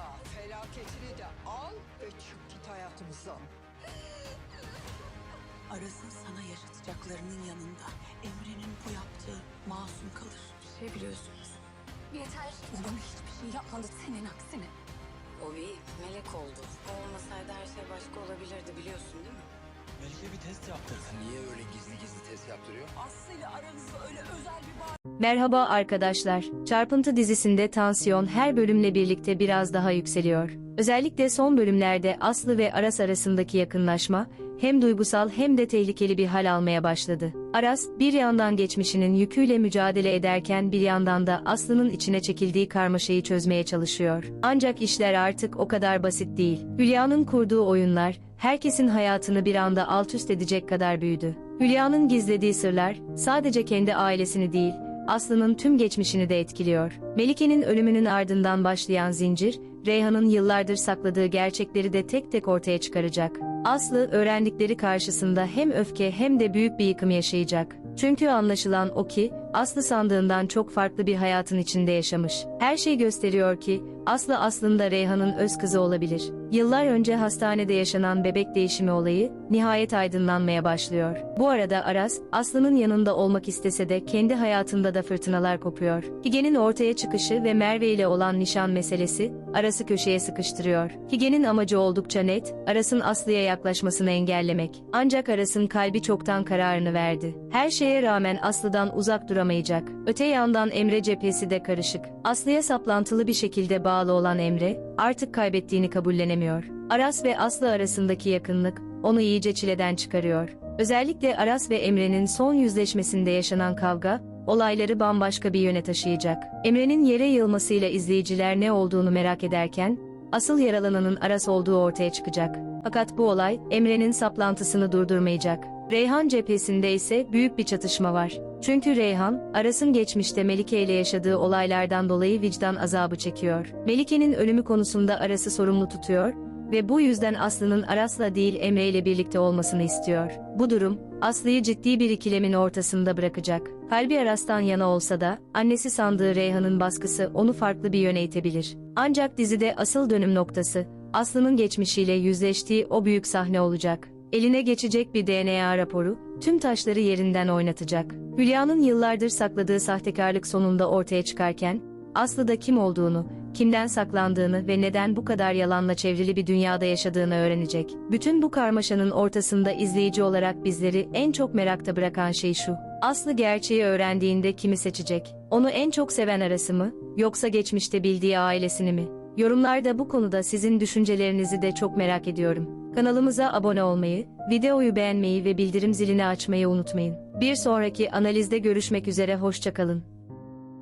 Allah felaketini de al ve çık git hayatımızdan. Aras'ın sana yaşatacaklarının yanında Emre'nin bu yaptığı masum kalır. Bir şey biliyorsunuz. Yeter. Babam hiçbir şey yapmadı senin aksine. O bir melek oldu. O test yaptırdı. Niye öyle gizli gizli test yaptırıyor? Aslı ile aranızda öyle özel bir bağ Merhaba arkadaşlar. Çarpıntı dizisinde tansiyon her bölümle birlikte biraz daha yükseliyor. Özellikle son bölümlerde Aslı ve Aras arasındaki yakınlaşma hem duygusal hem de tehlikeli bir hal almaya başladı. Aras bir yandan geçmişinin yüküyle mücadele ederken bir yandan da Aslı'nın içine çekildiği karmaşayı çözmeye çalışıyor. Ancak işler artık o kadar basit değil. Hülya'nın kurduğu oyunlar herkesin hayatını bir anda alt üst edecek kadar büyüdü. Hülya'nın gizlediği sırlar sadece kendi ailesini değil, Aslı'nın tüm geçmişini de etkiliyor. Melike'nin ölümünün ardından başlayan zincir, Reyhan'ın yıllardır sakladığı gerçekleri de tek tek ortaya çıkaracak. Aslı öğrendikleri karşısında hem öfke hem de büyük bir yıkım yaşayacak. Çünkü anlaşılan o ki, Aslı sandığından çok farklı bir hayatın içinde yaşamış. Her şey gösteriyor ki, Aslı aslında Reyhan'ın öz kızı olabilir. Yıllar önce hastanede yaşanan bebek değişimi olayı, nihayet aydınlanmaya başlıyor. Bu arada Aras, Aslı'nın yanında olmak istese de kendi hayatında da fırtınalar kopuyor. Hige'nin ortaya çıkışı ve Merve ile olan nişan meselesi, Aras'ı köşeye sıkıştırıyor. Hige'nin amacı oldukça net, Aras'ın Aslı'ya yaklaşmasını engellemek. Ancak Aras'ın kalbi çoktan kararını verdi. Her şeye rağmen Aslı'dan uzak duramayacak. Öte yandan Emre cephesi de karışık. Aslı'ya saplantılı bir şekilde bağlı olan Emre, artık kaybettiğini kabullenemiyor. Aras ve Aslı arasındaki yakınlık, onu iyice çileden çıkarıyor. Özellikle Aras ve Emre'nin son yüzleşmesinde yaşanan kavga, olayları bambaşka bir yöne taşıyacak. Emre'nin yere yığılmasıyla izleyiciler ne olduğunu merak ederken, asıl yaralananın Aras olduğu ortaya çıkacak. Fakat bu olay, Emre'nin saplantısını durdurmayacak. Reyhan cephesinde ise büyük bir çatışma var. Çünkü Reyhan, Aras'ın geçmişte Melike ile yaşadığı olaylardan dolayı vicdan azabı çekiyor. Melike'nin ölümü konusunda Aras'ı sorumlu tutuyor ve bu yüzden Aslı'nın Aras'la değil Emre ile birlikte olmasını istiyor. Bu durum, Aslı'yı ciddi bir ikilemin ortasında bırakacak. Kalbi Aras'tan yana olsa da, annesi sandığı Reyhan'ın baskısı onu farklı bir yöne itebilir. Ancak dizide asıl dönüm noktası, Aslı'nın geçmişiyle yüzleştiği o büyük sahne olacak. Eline geçecek bir DNA raporu, tüm taşları yerinden oynatacak. Hülya'nın yıllardır sakladığı sahtekarlık sonunda ortaya çıkarken, Aslı'da kim olduğunu, kimden saklandığını ve neden bu kadar yalanla çevrili bir dünyada yaşadığını öğrenecek. Bütün bu karmaşanın ortasında izleyici olarak bizleri en çok merakta bırakan şey şu. Aslı gerçeği öğrendiğinde kimi seçecek? Onu en çok seven arası mı, yoksa geçmişte bildiği ailesini mi? Yorumlarda bu konuda sizin düşüncelerinizi de çok merak ediyorum. Kanalımıza abone olmayı, videoyu beğenmeyi ve bildirim zilini açmayı unutmayın. Bir sonraki analizde görüşmek üzere hoşçakalın.